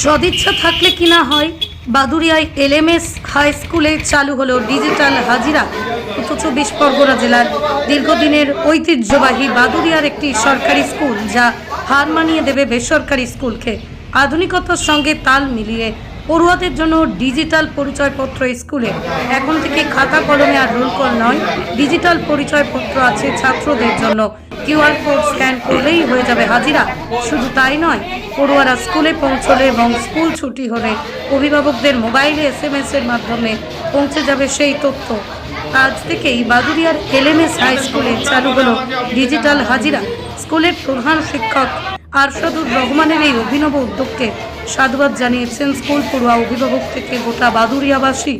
সদিচ্ছা থাকলে কিনা হয়? বাদুরিয়ায় এলএমএস হাই স্কুলে চালু হলো ডিজিটাল হাজিরা। উত্তর চব্বিশ পরগনা জেলার দীর্ঘদিনের ঐতিহ্যবাহী বাদুরিয়ার একটি সরকারি স্কুল, যা হার মানিয়ে দেবে বেসরকারি স্কুলকে। আধুনিকতার সঙ্গে তাল মিলিয়ে পড়ুয়াদের জন্য ডিজিটাল পরিচয়পত্র স্কুলে। এখন থেকে খাতা কলমে আর রোল কল নয়, ডিজিটাল পরিচয়পত্র আছে ছাত্রদের জন্য। কিউআর কোড স্ক্যান করলেই হয়ে যাবে হাজিরা। শুধু তাই নয়, পড়ুয়ারা স্কুলে পৌঁছলে এবং স্কুল ছুটি হলে অভিভাবকদের মোবাইলে এস এম এর মাধ্যমে পৌঁছে যাবে সেই তথ্য। আজ থেকেই বাদুরিয়ার এলএমএস হাই স্কুলে চালু হলো ডিজিটাল হাজিরা। স্কুলের প্রধান শিক্ষক আরশাদুর রহমানের এই অভিনব উদ্যোগকে সাধুবাদ জানিয়েছেন স্কুল পড়ুয়া অভিভাবক থেকে গোটা বাদুরিয়াবাসী।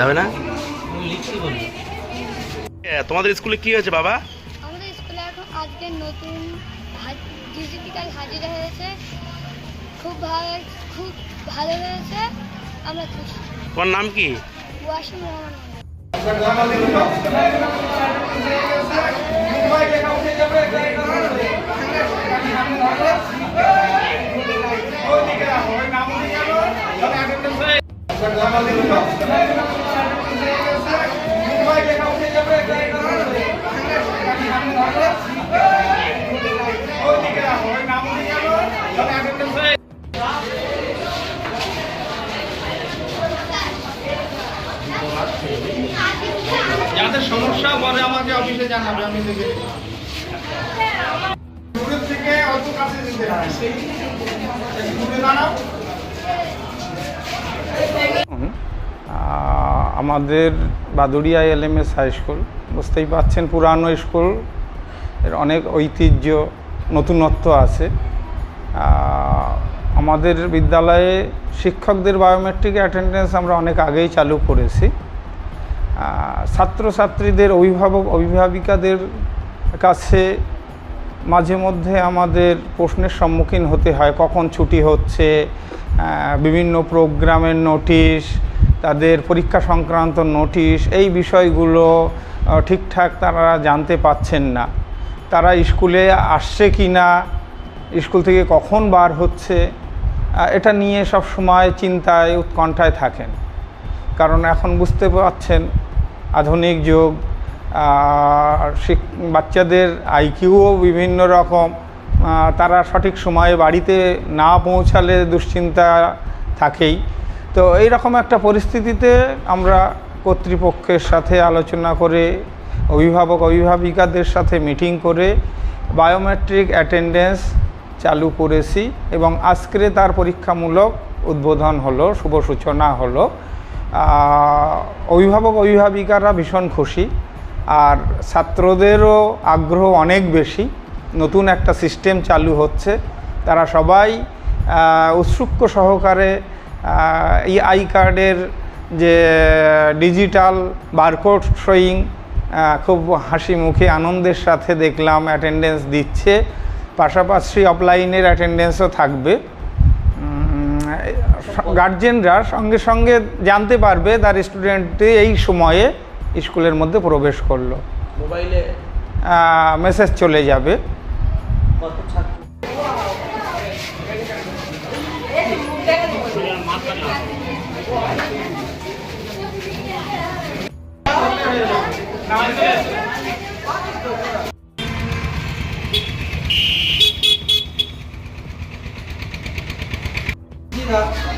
যাবে না? তোমাদের স্কুলে কি হয়েছে বাবা? আমাদের স্কুলে এখন আজকে নতুন ডিজিটাল হাজিরা হয়েছে। খুব ভালো খুব ভালো হয়েছে। আমরা খুশি। তোমার নাম কি? ওয়াসিম রহমান। সমস্যা পরে আমাকে অফিসে জানাবে আমি দেখে দূরের থেকে অত কাছে যেতে হয় একটু দূরে দাঁড়াও। আমাদের বাদুড়িয়া এলএমএস হাই স্কুল বুঝতেই পাচ্ছেন পুরানো স্কুলের অনেক ঐতিহ্য নতুনত্ব আছে। আমাদের বিদ্যালয়ে শিক্ষকদের বায়োমেট্রিক অ্যাটেন্ডেন্স আমরা অনেক আগেই চালু করেছি। ছাত্রছাত্রীদের অভিভাবক অভিভাবিকাদের কাছে মাঝে মধ্যে আমাদের প্রশ্নের সম্মুখীন হতে হয়, কখন ছুটি হচ্ছে বিভিন্ন প্রোগ্রামের নোটিশ, তাদের পরীক্ষা সংক্রান্ত নোটিশ, এই বিষয়গুলো ঠিকঠাক তারা জানতে পাচ্ছেন না। তারা স্কুলে আসছে কি না, স্কুল থেকে কখন বার হচ্ছে এটা নিয়ে সব সময় চিন্তায় উৎকণ্ঠায় থাকেন। কারণ এখন বুঝতে পারছেন আধুনিক যুগ বাচ্চাদের আইকিউও বিভিন্ন রকম তারা সঠিক সময়ে বাড়িতে না পৌঁছালে দুশ্চিন্তা থাকেই। তো এই রকম একটা পরিস্থিতিতে আমরা কর্তৃপক্ষের সাথে আলোচনা করে, অভিভাবক, অভিভাবিকাদের সাথে মিটিং করে বায়োমেট্রিক অ্যাটেন্ডেন্স চালু করেছি এবং আজকে তার পরীক্ষামূলক উদ্বোধন হলো, শুভ সূচনা হলো। অভিভাবক অভিভাবিকারা ভীষণ খুশি। আর ছাত্রদেরও আগ্রহ অনেক বেশি। নতুন একটা সিস্টেম চালু হচ্ছে। তারা সবাই উৎসুক্য সহকারে এই আই কার্ডের যে ডিজিটাল বারকোড শোয়িং খুব হাসি মুখে আনন্দের সাথে দেখলাম, অ্যাটেন্ডেন্স দিচ্ছে। পাশাপাশি অফলাইনের অ্যাটেন্ডেন্সও থাকবে। গার্জেনরা সঙ্গে সঙ্গে জানতে পারবে তার স্টুডেন্টটি এই সময়ে স্কুলের মধ্যে প্রবেশ করল। মোবাইলে? মেসেজ চলে যাবে। কত ছাত্র? দূরের